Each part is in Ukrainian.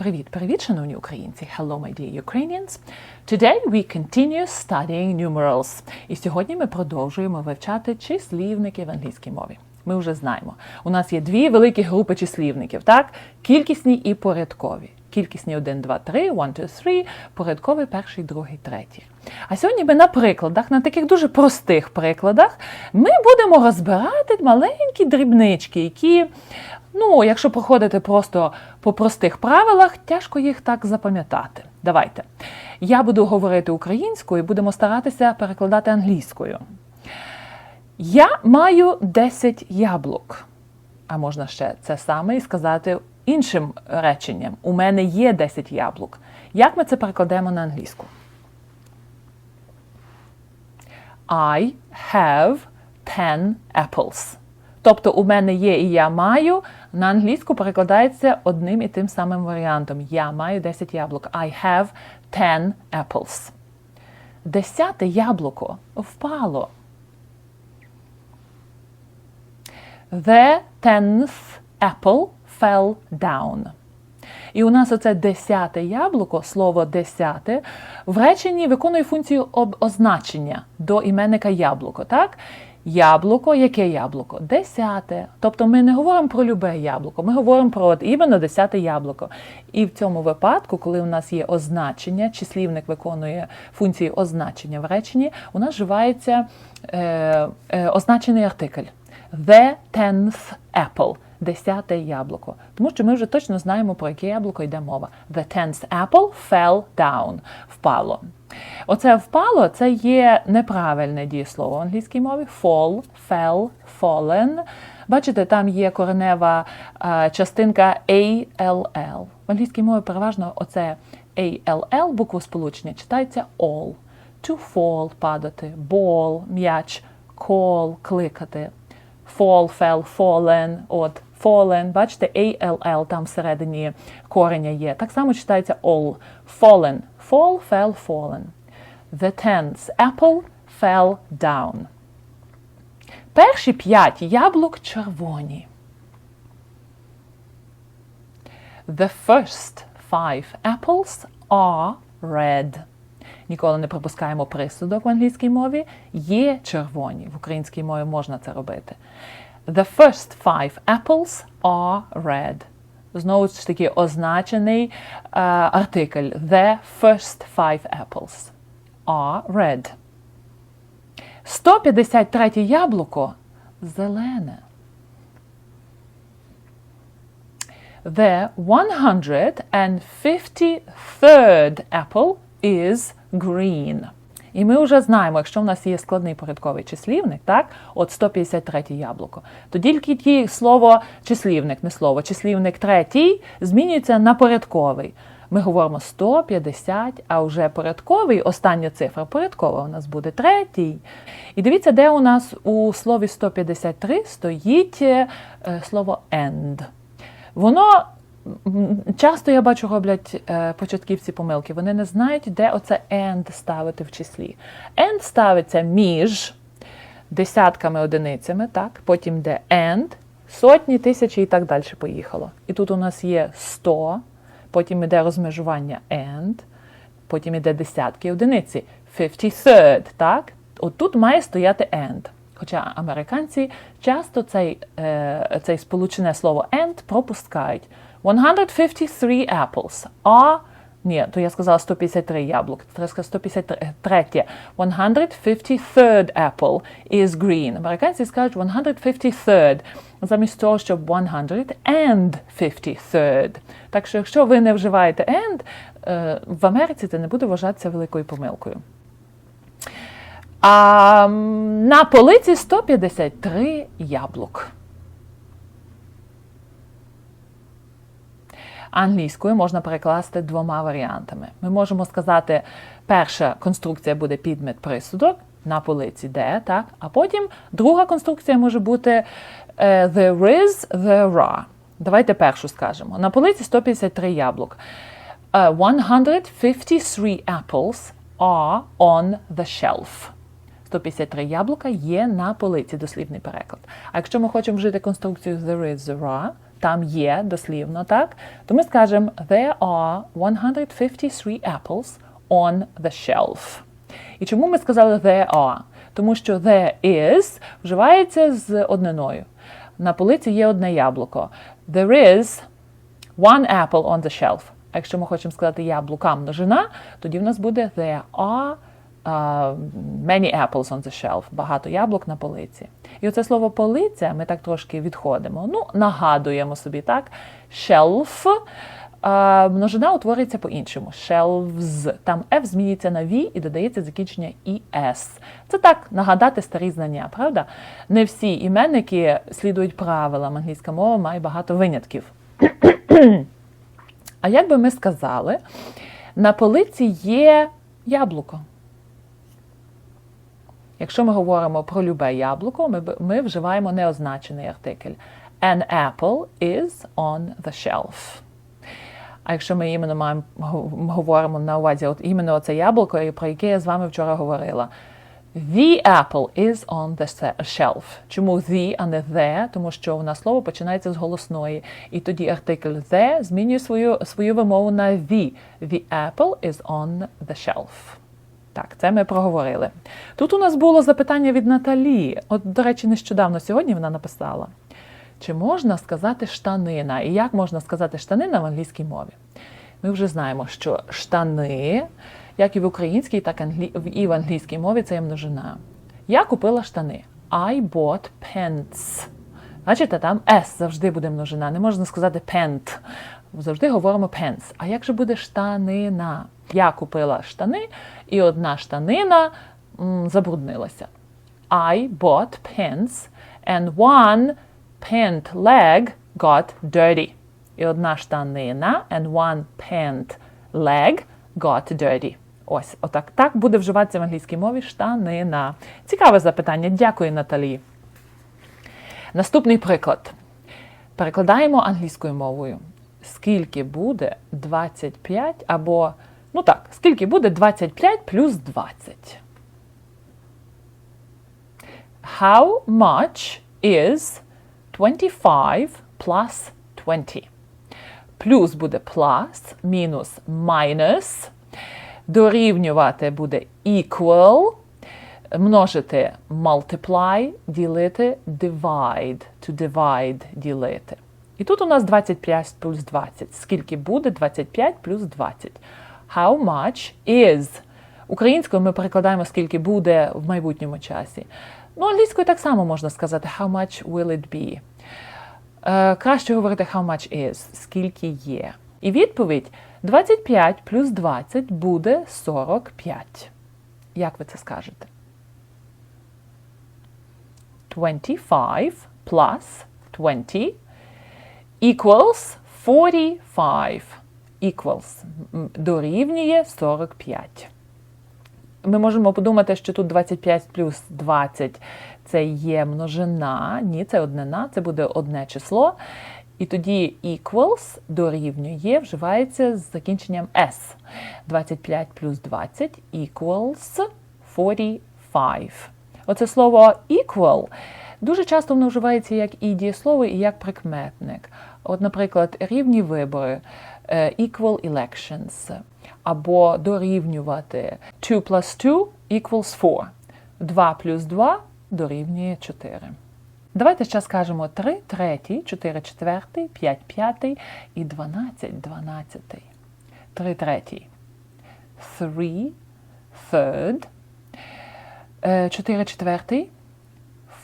Привіт, привіт, шановні українці! Hello, my dear Ukrainians! Today we continue studying numerals. І сьогодні ми продовжуємо вивчати числівники в англійській мові. Ми вже знаємо. У нас є дві великі групи числівників, так? Кількісні і порядкові. Кількісні 1, 2, 3, 1, 2, 3, порядковий перший, другий, третій. А сьогодні ми на прикладах, на таких дуже простих прикладах, ми будемо розбирати маленькі дрібнички, які, ну, якщо проходити просто по простих правилах, тяжко їх так запам'ятати. Давайте. Я буду говорити українською, будемо старатися перекладати англійською. Я маю 10 яблук. А можна ще це саме і сказати іншим реченням. У мене є 10 яблук. Як ми це перекладемо на англійську? I have 10 apples. Тобто у мене є і я маю. На англійську перекладається одним і тим самим варіантом. Я маю 10 яблук. I have 10 apples. Десяте яблуко впало. The tenth apple fell down. І у нас оце десяте яблуко, слово десяте, в реченні виконує функцію означення до іменника яблуко. Так? Яблуко, яке яблуко? Десяте. Тобто ми не говоримо про любе яблуко, ми говоримо про от іменно десяте яблуко. І в цьому випадку, коли у нас є означення, числівник виконує функції означення в реченні, у нас вживається е, е, означений артикль. The tenth apple. Десяте яблуко. Тому що ми вже точно знаємо, про яке яблуко йде мова. The tenth apple fell down. Впало. Оце впало це є неправильне дієслово в англійській мові. Fall, fell, fallen. Бачите, там є коренева е, частинка ALL. В англійській мові переважно оце ALL, букву сполучення, читається all. To fall падати, ball, м'яч, call, кликати. Fall, fell, fallen, от fallen, бачите, ALL там всередині кореня є. Так само читається all. Fallen, fall, fell, fallen. The tenth apple fell down. Перші п'ять яблук червоні. The first five apples are red. Ніколи не пропускаємо присудок в англійській мові. Є червоні. В українській мові можна це робити. The first five apples are red. Знову ж таки означений е, артикль. The first five apples are red. 153 яблуко зелене. The 153rd apple is green. І ми вже знаємо, якщо в нас є складний порядковий числівник, так, от 153 яблуко, то тільки ті слово числівник, не слово, числівник третій змінюється на порядковий. Ми говоримо 150, а вже порядковий, остання цифра порядкова у нас буде третій. І дивіться, де у нас у слові 153 стоїть е, слово end. Воно часто я бачу роблять е, початківці помилки. Вони не знають, де оце and ставити в числі. And ставиться між десятками одиницями, так? потім йде and, сотні, тисячі і так далі поїхало. І тут у нас є 100, потім йде розмежування and, потім йде десятки одиниці. 53rd, так? От тут має стояти and. Хоча американці часто цей, е, цей сполучене слово and пропускають. 153 apples are ні, то я сказала 153 яблук. Треба сказати 153. 153rd apple is green. Американці скажуть 153rd, замість того, щоб 153rd. Так що, якщо ви не вживаєте and, е, в Америці це не буде вважатися великою помилкою. А на полиці 153 яблук. Англійською можна перекласти двома варіантами. Ми можемо сказати, перша конструкція буде підмет присудок на полиці де, так? А потім друга конструкція може бути е, there is, there are. Давайте першу скажемо. На полиці 153 яблук. Е, 153 apples are on the shelf. 153 яблука є на полиці, дослівний переклад. А якщо ми хочемо вжити конструкцію there is, there are, там є дослівно, так? То ми скажемо There are 153 apples on the shelf. І чому ми сказали there are? Тому що there is вживається з одниною. На полиці є одне яблуко. There is one apple on the shelf. А якщо ми хочемо сказати яблука множина, тоді в нас буде there are many apples on the shelf. Багато яблук на полиці. І оце слово полиця ми так трошки відходимо. Ну, нагадуємо собі, так? Shelf. А, множина утворюється по-іншому. Shelves. Там F змінюється на V і додається закінчення ES. Це так нагадати старі знання, правда? Не всі іменники слідують правилам. Англійська мова має багато винятків. А як би ми сказали, на полиці є яблуко. Якщо ми говоримо про любе яблуко, ми, ми вживаємо неозначений артикль. An apple is on the shelf. А якщо ми іменно маємо говоримо на увазі, от іменно оце яблуко, про яке я з вами вчора говорила. The apple is on the shelf. Чому the, а не the? Тому що у нас слово починається з голосної. І тоді артикль the змінює свою свою вимову на the. The apple is on the shelf. Так, це ми проговорили. Тут у нас було запитання від Наталі. От, до речі, нещодавно сьогодні вона написала. Чи можна сказати штанина? І як можна сказати штанина в англійській мові? Ми вже знаємо, що штани, як і в українській, так і в англійській мові, це є множина. Я купила штани. I bought pants. Бачите, там S завжди буде множина. Не можна сказати pant. Завжди говоримо pants. А як же буде штанина? Я купила штани, і одна штанина забруднилася. I bought pants, and one pant leg got dirty. І одна штанина and one pant leg got dirty. Ось, отак. Так буде вживатися в англійській мові штанина. Цікаве запитання. Дякую, Наталі. Наступний приклад. Перекладаємо англійською мовою. Скільки буде 25 або, ну так, скільки буде 25 плюс 20? How much is 25 plus 20? Плюс буде plus, мінус minus. Дорівнювати буде equal. Множити multiply, ділити divide, to divide, ділити. І тут у нас 25 плюс 20. Скільки буде 25 плюс 20? How much is? Українською ми перекладаємо, скільки буде в майбутньому часі. Ну, англійською так само можна сказати, how much will it be? Е, краще говорити how much is, скільки є. І відповідь 25 плюс 20 буде 45. Як ви це скажете? 25 plus 20 equals 45. Equals дорівнює 45. Ми можемо подумати, що тут 25 плюс 20 це є множина. Ні, це однина, це буде одне число. І тоді equals дорівнює, вживається з закінченням S. 25 плюс 20 equals 45. Оце слово equal дуже часто воно вживається як і дієслово, і як прикметник. От, наприклад, рівні вибори, equal elections, або дорівнювати 2 plus 2 equals 4. 2 плюс 2 дорівнює 4. Давайте ще скажемо 3 третій, 4 четвертий, 5 п'ятий і 12 дванадцятий. 3 третій. 3 third. 4 четвертий.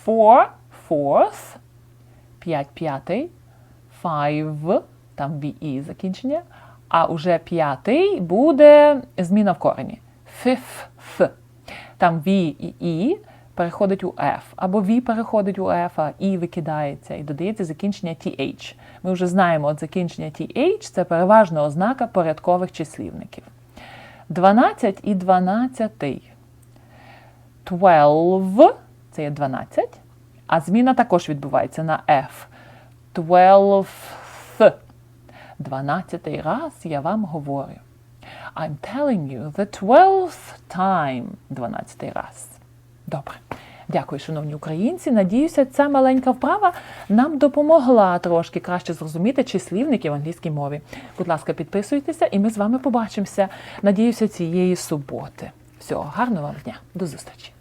4 fourth. 5 п'ятий. 5, там BE закінчення. А уже п'ятий буде зміна в корені. Fifth. Там V і E переходить у F, або V переходить у F, а E викидається і додається закінчення TH. Ми вже знаємо, от закінчення TH це переважна ознака порядкових числівників. 12 і 12. 12 це є 12, а зміна також відбувається на F. 12th. 12 раз я вам говорю. I'm telling you the 12th time. 12 раз. Добре. Дякую, шановні українці. Надіюся, ця маленька вправа нам допомогла трошки краще зрозуміти числівники в англійській мові. Будь ласка, підписуйтеся, і ми з вами побачимося. Надіюся, цієї суботи. Всього гарного вам дня. До зустрічі!